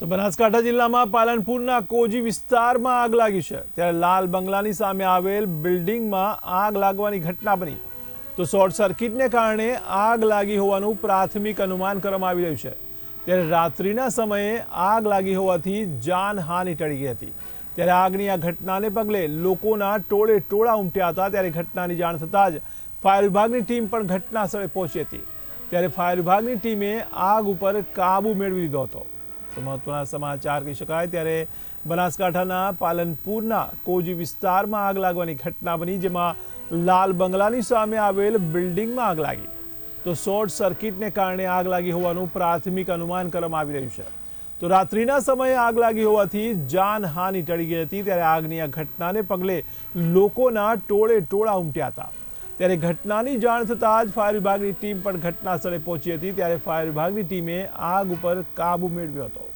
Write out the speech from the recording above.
તો બનાસકાંઠા જિલ્લામાં પાલનપુરના કોજી વિસ્તારમાં આગ લાગી છે. ત્યારે લાલ બંગલાની સામે આવેલ બિલ્ડિંગમાં આગ લાગવાની ઘટના બની. તો શોર્ટ સર્કિટને કારણે આગ લાગી હોવાનું પ્રાથમિક અનુમાન કરવામાં આવી રહ્યું છે. ત્યારે રાત્રિના સમયે આગ લાગી હોવાથી જાનહાનિ ટળી ગઈ હતી. ત્યારે આગની આ ઘટનાને પગલે લોકોના ટોળે ટોળા ઉમટ્યા હતા. ત્યારે ઘટનાની જાણ થતાં જ ફાયર વિભાગની ટીમ પણ ઘટના સ્થળે પહોંચી હતી. ત્યારે ફાયર વિભાગની ટીમે આગ ઉપર કાબુ મેળવી લીધો હતો. મહત્વના સમાચાર કહી શકાય. ત્યારે બનાસકાંઠાના પાલનપુરના કોજી વિસ્તારમાં આગ લાગવાની ઘટના બની, જેમાં લાલ બંગલાની સામે આવેલ બિલ્ડિંગમાં આગ લાગી. તો શોર્ટ સર્કિટને કારણે આગ લાગી હોવાનું પ્રાથમિક અનુમાન કરવામાં આવી રહ્યું છે. તો રાત્રિના સમયે આગ લાગી હોવાથી જાનહાનિ ટળી ગઈ હતી, ત્યારે આગની આ ઘટનાને પગલે લોકોના ટોળે ટોળા ઉમટ્યા હતા. ત્યારે ઘટનાની જાણ થતાં જ ફાયર વિભાગની ટીમ પણ ઘટના સ્થળે પહોંચી હતી. ત્યારે ફાયર વિભાગની ટીમે આગ ઉપર કાબુ મેળવ્યો હતો.